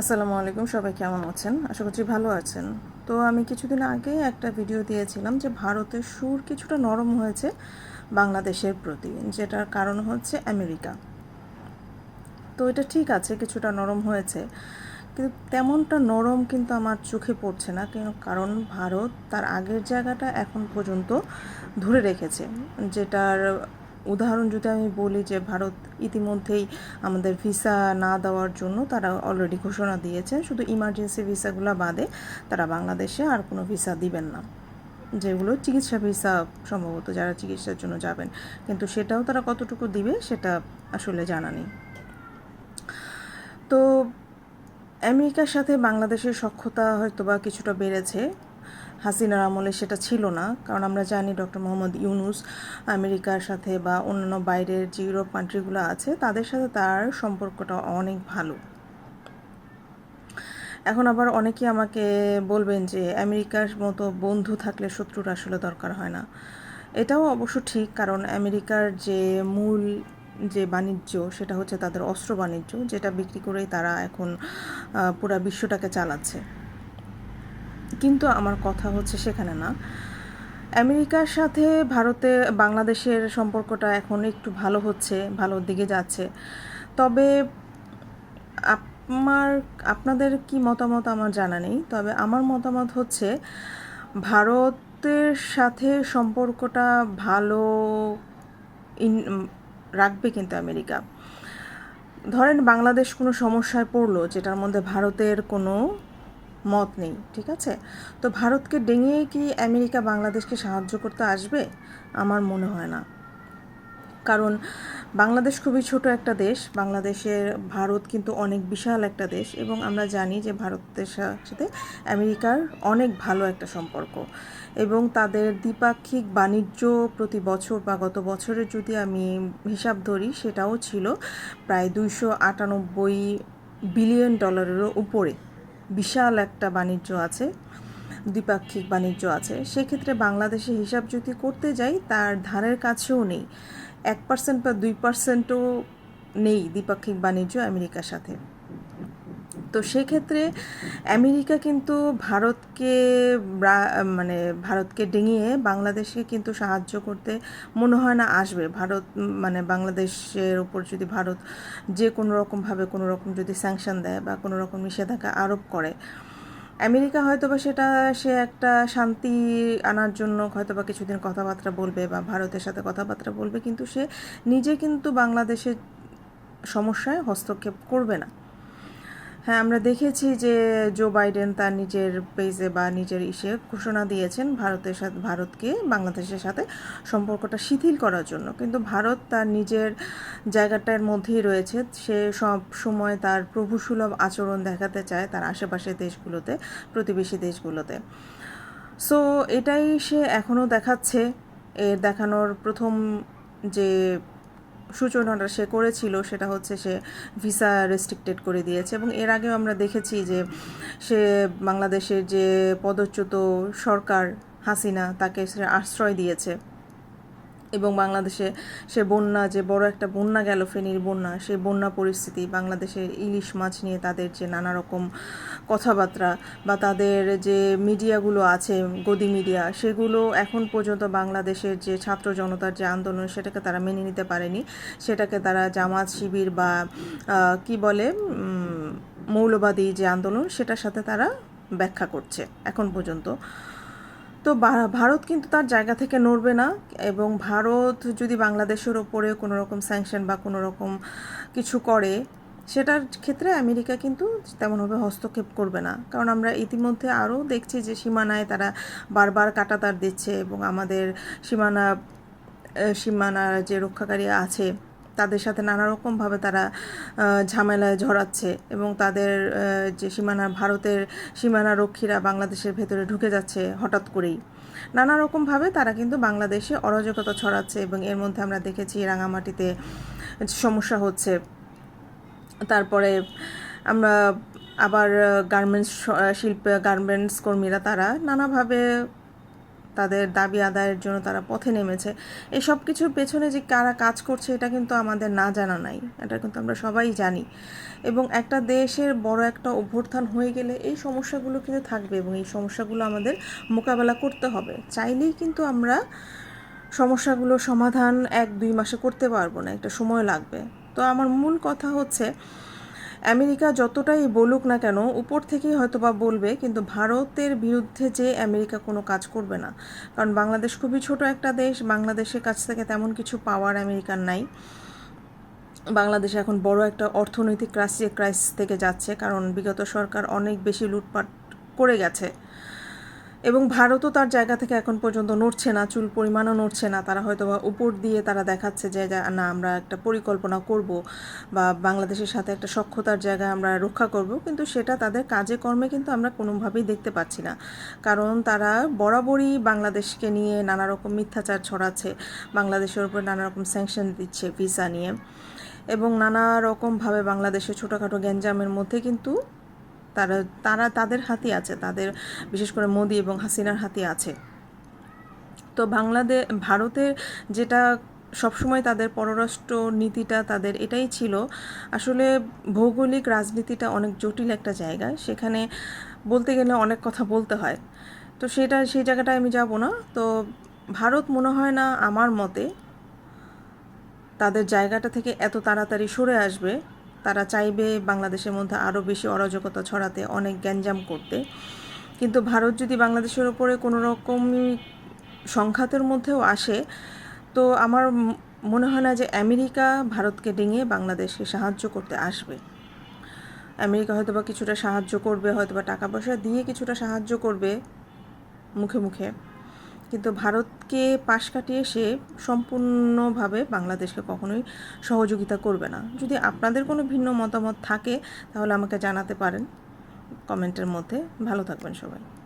আসসালামু আলাইকুম, সবাই কেমন আছেন? আশা করছি ভালো আছেন। তো আমি কিছুদিন আগে একটা ভিডিও দিয়েছিলাম যে ভারতের সুর কিছুটা নরম হয়েছে বাংলাদেশের প্রতি, যেটার কারণ হচ্ছে আমেরিকা। তো এটা ঠিক আছে, কিছুটা নরম হয়েছে। কিন্তু তেমনটা নরম কিন্তু আমার চোখে পড়ছে না কারণ ভারত তার আগের জায়গাটা এখন পর্যন্ত ধরে রেখেছে, যেটার উদাহরণ যদি আমি বলি যে ভারত ইতিমধ্যেই আমাদের ভিসা না দেওয়ার জন্য তারা অলরেডি ঘোষণা দিয়েছে, শুধু ইমার্জেন্সি ভিসাগুলো বাদে তারা বাংলাদেশে আর কোনো ভিসা দিবেন না। যেগুলো চিকিৎসা ভিসা সম্ভবত যারা চিকিৎসার জন্য যাবেন। কিন্তু সেটাও তারা কতটুকু দিবে সেটা আসলে জানা নেই। তো আমেরিকার সাথে বাংলাদেশের সক্ষতা হয়তো বা কিছুটা বেড়েছে। হাসিনার আমলে সেটা ছিল না। কারণ আমরা জানি ডক্টর মোহাম্মদ ইউনুস আমেরিকার সাথে বা অন্যান্য বাইরের যে ইউরোপ কান্ট্রিগুলো আছে, তাদের সাথে তার সম্পর্কটা অনেক ভালো। এখন আবার অনেকেই আমাকে বলবেন যে আমেরিকার মতো বন্ধু থাকলে শত্রুর আসলে দরকার হয় না। এটাও অবশ্য ঠিক, কারণ আমেরিকার যে মূল যে বাণিজ্য, সেটা হচ্ছে তাদের অস্ত্র বাণিজ্য, যেটা বিক্রি করেই তারা এখন পুরা বিশ্বটাকে চালাচ্ছে। কিন্তু আমার কথা হচ্ছে সেখানে না। আমেরিকার সাথে ভারতে বাংলাদেশের সম্পর্কটা এখন একটু ভালো হচ্ছে, ভালোর দিকে যাচ্ছে। তবে আমার, আপনাদের কি মতামত আমার জানা নেই। তবে আমার মতামত হচ্ছে ভারতের সাথে সম্পর্কটা ভালো ইন, রাখবে কিন্তু আমেরিকা। ধরেন বাংলাদেশ কোনো সমস্যায় পড়ল, যেটার মধ্যে ভারতের কোনো মত নেই, ঠিক আছে? তো ভারতকে ডেঙিয়ে কি আমেরিকা বাংলাদেশকে সাহায্য করতে আসবে? আমার মনে হয় না। কারণ বাংলাদেশ খুবই ছোট একটা দেশ, বাংলাদেশের ভারত কিন্তু অনেক বিশাল একটা দেশ এবং আমরা জানি যে ভারতের সাথে আমেরিকার অনেক ভালো একটা সম্পর্ক এবং তাদের দ্বিপাক্ষিক বাণিজ্য প্রতি বছর বা গত বছরের যদি আমি হিসাব ধরি, সেটাও ছিল প্রায় দুইশো আটানব্বই বিলিয়ন ডলারেরও উপরে। বিশাল একটা বাণিজ্য আছে, দ্বিপাক্ষিক বাণিজ্য আছে। সেক্ষেত্রে বাংলাদেশে হিসাব যদি করতে যাই, তার ধারের কাছেও নেই। এক পার্সেন্ট বা দুই পার্সেন্টও নেই দ্বিপাক্ষিক বাণিজ্য আমেরিকার সাথে। তো সেক্ষেত্রে আমেরিকা কিন্তু ভারতকে মানে ভারতকে ডিঙিয়ে বাংলাদেশকে কিন্তু সাহায্য করতে মনে হয় না আসবে। ভারত মানে বাংলাদেশের ওপর যদি ভারত যে কোনো রকমভাবে কোনো রকম যদি স্যাংশন দেয় বা কোনো রকম নিষেধাজ্ঞা আরোপ করে, আমেরিকা হয়তো বা সেটা, সে একটা শান্তি আনার জন্য হয়তো বা কিছুদিন কথাবার্তা বলবে বা ভারতের সাথে কথাবার্তা বলবে, কিন্তু সে নিজে কিন্তু বাংলাদেশের সমস্যায় হস্তক্ষেপ করবে না। হ্যাঁ আমরা দেখেছি যে জো বাইডেন তার নিজের পেজে বা নিজের ইসে ঘোষণা দিয়েছেন ভারতের সাথে, ভারতকে বাংলাদেশের সাথে সম্পর্কটা শিথিল করার জন্য। কিন্তু ভারত তার নিজের জায়গাটার মধ্যেই রয়েছে। সে সব সময় তার প্রভুসুলভ আচরণ দেখাতে চায় তার আশেপাশের দেশগুলোতে, প্রতিবেশী দেশগুলোতে। সো এটাই সে এখনও দেখাচ্ছে। এর দেখানোর প্রথম যে সূচনাটা সে করেছিল, সেটা হচ্ছে সে ভিসা রেস্ট্রিক্টেড করে দিয়েছে। এবং এর আগেও আমরা দেখেছি যে সে বাংলাদেশের যে পদচ্যুত সরকার হাসিনা, তাকে সে আশ্রয় দিয়েছে। এবং বাংলাদেশে সে বন্যা, যে বড় একটা বন্যা গেল ফেনীর বন্যা, সেই বন্যা পরিস্থিতি বাংলাদেশের ইলিশ মাছ নিয়ে তাদের যে নানা রকম কথাবার্তা বা তাদের যে মিডিয়াগুলো আছে, গদি মিডিয়া, সেগুলো এখন পর্যন্ত বাংলাদেশের যে ছাত্র জনতার যে আন্দোলন, সেটাকে তারা মেনে নিতে পারেনি। সেটাকে তারা জামাত শিবির বা কি বলে মৌলবাদী যে আন্দোলন, সেটার সাথে তারা ব্যাখ্যা করছে এখন পর্যন্ত। তো ভারত কিন্তু তার জায়গা থেকে নড়বে না এবং ভারত যদি বাংলাদেশের ওপরে কোনো রকম স্যাংশন বা কোনো রকম কিছু করে সেটার ক্ষেত্রে আমেরিকা কিন্তু তেমনভাবে হস্তক্ষেপ করবে না। কারণ আমরা ইতিমধ্যে আরও দেখছি যে সীমানায় তারা বারবার কাটাতার দিচ্ছে এবং আমাদের সীমানা সীমানার যে রক্ষাকারী আছে, তাদের সাথে নানা রকমভাবে তারা ঝামেলায় ঝরাচ্ছে এবং তাদের যে সীমানা, ভারতের সীমানা রক্ষীরা বাংলাদেশের ভেতরে ঢুকে যাচ্ছে হঠাৎ করেই। নানা রকমভাবে তারা কিন্তু বাংলাদেশে অরাজকতা ছড়াচ্ছে এবং এর মধ্যে আমরা দেখেছি রাঙামাটিতে সমস্যা হচ্ছে। তারপরে আমরা আবার গার্মেন্টস শিল্প গার্মেন্টস কর্মীরা তারা নানাভাবে তাদের দাবি আদায়ের জন্য তারা পথে নেমেছে। এই সব কিছুর পেছনে যে কারা কাজ করছে, এটা কিন্তু আমাদের না জানা নাই। এটা কিন্তু আমরা সবাই জানি। এবং একটা দেশের বড় একটা অভ্যুত্থান হয়ে গেলে এই সমস্যাগুলো কিন্তু থাকবে এবং এই সমস্যাগুলো আমাদের মোকাবেলা করতে হবে। চাইলেই কিন্তু আমরা সমস্যাগুলো সমাধান এক দুই মাসে করতে পারব না। একটা সময় লাগবে। তো আমার মূল কথা হচ্ছে, আমেরিকা যতটাই বলুক না কেন, উপর থেকেই হয়তো বা বলবে, কিন্তু ভারতের বিরুদ্ধে যে আমেরিকা কোনো কাজ করবে না। কারণ বাংলাদেশ খুবই ছোট একটা দেশ, বাংলাদেশের কাছ থেকে তেমন কিছু পাওয়ার আমেরিকার নাই। বাংলাদেশ এখন বড় একটা অর্থনৈতিক ক্রাইসিস থেকে যাচ্ছে, কারণ বিগত সরকার অনেক বেশি লুটপাট করে গেছে। এবং ভারতও তার জায়গা থেকে এখন পর্যন্ত নড়ছে না, চুল পরিমাণও নড়ছে না। তারা হয়তো বা উপর দিয়ে তারা দেখাচ্ছে যে না, আমরা একটা পরিকল্পনা করব বা বাংলাদেশের সাথে একটা সক্ষতার জায়গায় আমরা রক্ষা করব। কিন্তু সেটা তাদের কাজে, কর্মে কিন্তু আমরা কোনোভাবেই দেখতে পাচ্ছি না। কারণ তারা বরাবরই বাংলাদেশকে নিয়ে নানা রকম মিথ্যাচার ছড়াচ্ছে, বাংলাদেশের উপর নানা রকম স্যাংশন দিচ্ছে ভিসা নিয়ে। এবং নানা রকমভাবে বাংলাদেশের ছোটোখাটো গ্যাঞ্জামের মধ্যে কিন্তু তারা তারা তাদের হাতে আছে, তাদের বিশেষ করে মোদি এবং হাসিনার হাতে আছে। তো বাংলাদেশ ভারতের যেটা সবসময় তাদের পররাষ্ট্র নীতিটা তাদের এটাই ছিল। আসলে ভৌগোলিক রাজনীতিটা অনেক জটিল একটা জায়গা। সেখানে বলতে গেলে অনেক কথা বলতে হয়। তো সেটা, সেই জায়গাটায় আমি যাব না। তো ভারত মনে হয় না আমার মতে তাদের জায়গাটা থেকে এত তাড়াতাড়ি সরে আসবে। তারা চাইবে বাংলাদেশের মধ্যে আরও বেশি অরাজকতা ছড়াতে, অনেক গ্যাঞ্জাম করতে। কিন্তু ভারত যদি বাংলাদেশের ওপরে কোনো রকম সংঘাতের মধ্যেও আসে, তো আমার মনে হয় না যে আমেরিকা ভারতকে ডিঙিয়ে বাংলাদেশকে সাহায্য করতে আসবে। আমেরিকা হয়তো বা কিছুটা সাহায্য করবে হয়তো বা টাকা পয়সা দিয়ে কিছুটা সাহায্য করবে মুখে মুখে। কিন্তু ভারতকে পাশ কাটিয়ে সে সম্পূর্ণভাবে বাংলাদেশকে কখনোই সহযোগিতা করবে না। যদি আপনাদের কোনো ভিন্ন মতামত থাকে, তাহলে আমাকে জানাতে পারেন। কমেন্টের মধ্যে। ভালো থাকবেন সবাই।